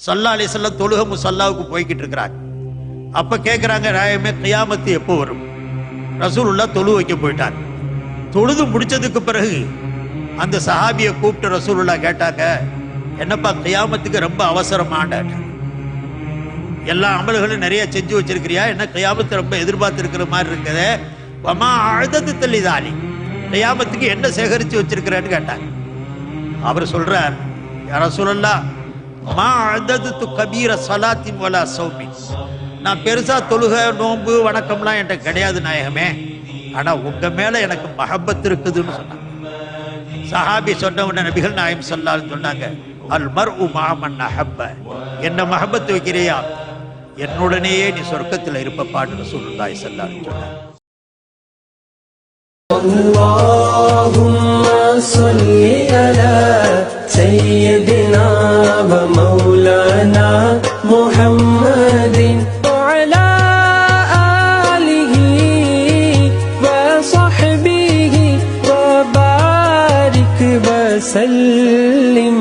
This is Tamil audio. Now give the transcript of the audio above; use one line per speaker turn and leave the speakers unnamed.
சல்லா அலிசல்லம் தொழுக முசல்லாவுக்கு போய்கிட்டு இருக்கிறாங்க அப்ப கேக்குறாங்க ராயமே கியாமத்து எப்போ வரும் ரசூலுல்லா தொழு வைக்க போயிட்டாங்க தொழுது முடிச்சதுக்கு பிறகு அந்த சஹாபியை கூப்பிட்டு ரசூலுல்லா கேட்டாங்க என்னப்பா கியாமத்துக்கு ரொம்ப அவசரமான எல்லா அமல்களும் நிறைய செஞ்சு வச்சிருக்கிறியா என்ன கியாமத்து ரொம்ப எதிர்பார்த்துருக்கிற மாதிரி இருக்குதே வமா அழுதத்து தள்ளிதாலி கியாமத்துக்கு என்ன சேகரிச்சு வச்சிருக்கிறேன்னு கேட்டாங்க அவர் சொல்றார் யார சொல்லலாம் மா அழுதத்து கபீர சலாத்தி வலா சௌமி நான் பெருசா தொழுக நோன்பு வணக்கம்லாம் என்கிட்ட கிடையாது நாயகமே. ஆனா உங்க மேல எனக்கு மஹப்பத் இருக்குதுன்னு சொன்னாங்க. சஹாபி சொன்ன உடனே நபிகள் நாயம் சொல்லான்னு சொன்னாங்க அல் மர் உ மாமன் அஹப்ப. என்ன மஹபத் வைக்கிறியா? என்னுடனேயே நீ சொர்க்கத்தில் இருப்ப பாட்டு சொல்லுதாய் சொல்லான்னு சொன்னாங்க.
ومولانا محمد. وعلى آله وصحبه وبارك وسلم.